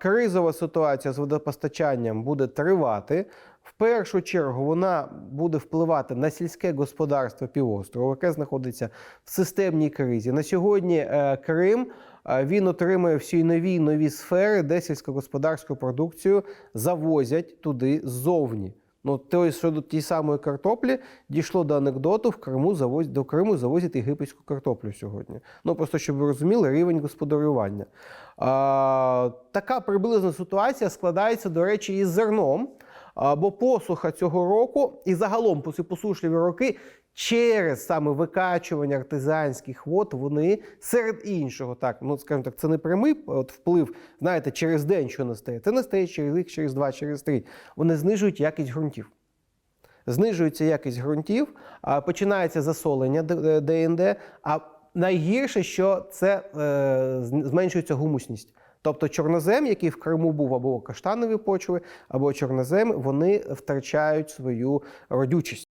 кризова ситуація з водопостачанням буде тривати. В першу чергу вона буде впливати на сільське господарство півострова, яке знаходиться в системній кризі. На сьогодні е, Крим е, він отримує всі нові нові сфери, де сільськогосподарську продукцію завозять туди ззовні. Ну, то щодо тієї самої картоплі дійшло до анекдоту в Криму завоз... до Криму завозять єгипетську картоплю сьогодні. Ну просто щоб ви розуміли рівень господарювання. А, така приблизна ситуація складається, до речі, із зерном. Бо посуха цього року і загалом посушливі роки через саме викачування артезіанських вод, вони серед іншого, так, ну скажімо так, це не прямий от, вплив, знаєте, через день, що настає. Це настає через рік, через два, через три. Вони знижують якість ґрунтів. Знижується якість ґрунтів, починається засолення ДНД. А найгірше, що це е, зменшується гумусність. Тобто чорнозем, який в Криму був або каштанові почви, або чорнозем, вони втрачають свою родючість.